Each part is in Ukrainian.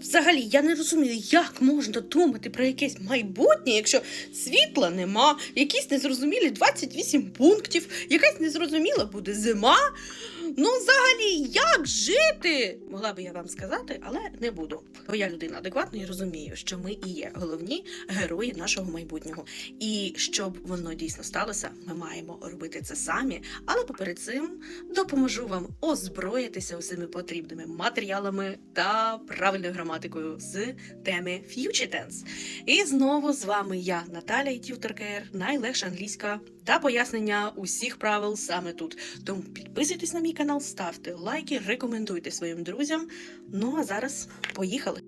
взагалі я не розумію, як можна думати про якесь майбутнє, якщо світла нема, якісь незрозумілі 28 пунктів, якась незрозуміла буде зима. Ну, взагалі, як жити? Могла би я вам сказати, але не буду. Бо я людина адекватна і розумію, що ми і є головні герої нашого майбутнього. І щоб воно дійсно сталося, ми маємо робити це самі. Але поперед цим допоможу вам озброїтися усіми потрібними матеріалами та правильною граматикою з теми Future Tense. І знову з вами я, Наталя і Тютеркер, найлегша англійська та пояснення усіх правил саме тут. Тому підписуйтесь на мій канал, ставте лайки, рекомендуйте своїм друзям. Ну а зараз поїхали.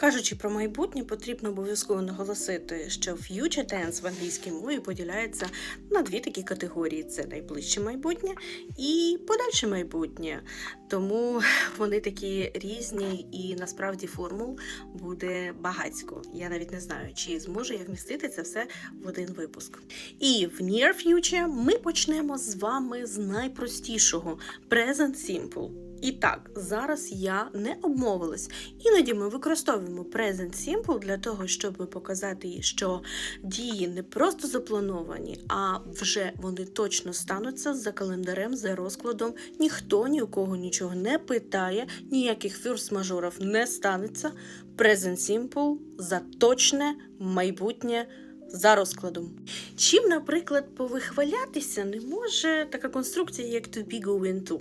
Кажучи про майбутнє, потрібно обов'язково наголосити, що future tense в англійській мові поділяється на дві такі категорії: це найближче майбутнє і подальше майбутнє. Тому вони такі різні, і насправді формул буде багатько. Я навіть не знаю, чи зможу я вмістити це все в один випуск. І в near future ми почнемо з вами з найпростішого present simple. І так, зараз я не обмовилась. Іноді ми використовуємо present simple для того, щоб показати, що дії не просто заплановані, а вже вони точно стануться за календарем, за розкладом. Ніхто ні у кого нічого не питає, ніяких фюрс-мажорів не станеться. Present simple за точне майбутнє за розкладом. Чим, наприклад, повихвалятися не може така конструкція, як to be going to.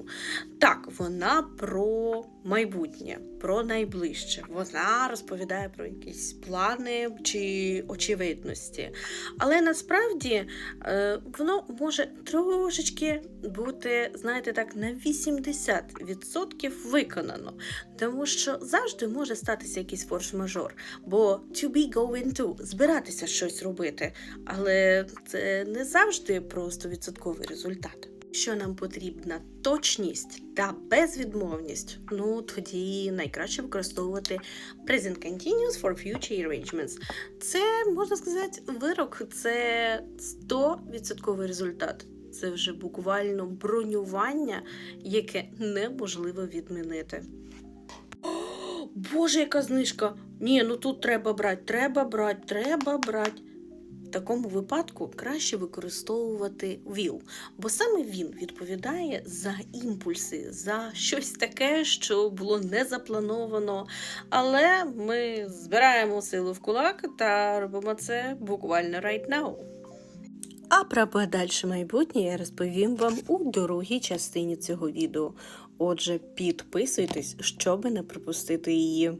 Так, вона про майбутнє, про найближче. Вона розповідає про якісь плани чи очевидності. Але насправді е, воно може трошечки бути, знаєте, так, на 80% виконано. Тому що завжди може статися якийсь форс-мажор. Бо to be going to збиратися щось робити. Але це не завжди про 100% результат. Що нам потрібна точність та безвідмовність, ну тоді найкраще використовувати Present Continuous for Future Arrangements. Це можна сказати вирок, це 100% результат. Це вже буквально бронювання, яке неможливо відмінити. О, Боже, яка знижка! Ні, ну тут треба брати, треба брати, треба брати. В такому випадку краще використовувати will, бо саме він відповідає за імпульси, за щось таке, що було не заплановано. Але ми збираємо силу в кулак та робимо це буквально right now. А про подальше майбутнє я розповім вам у другій частині цього відео. Отже, підписуйтесь, щоб не пропустити її.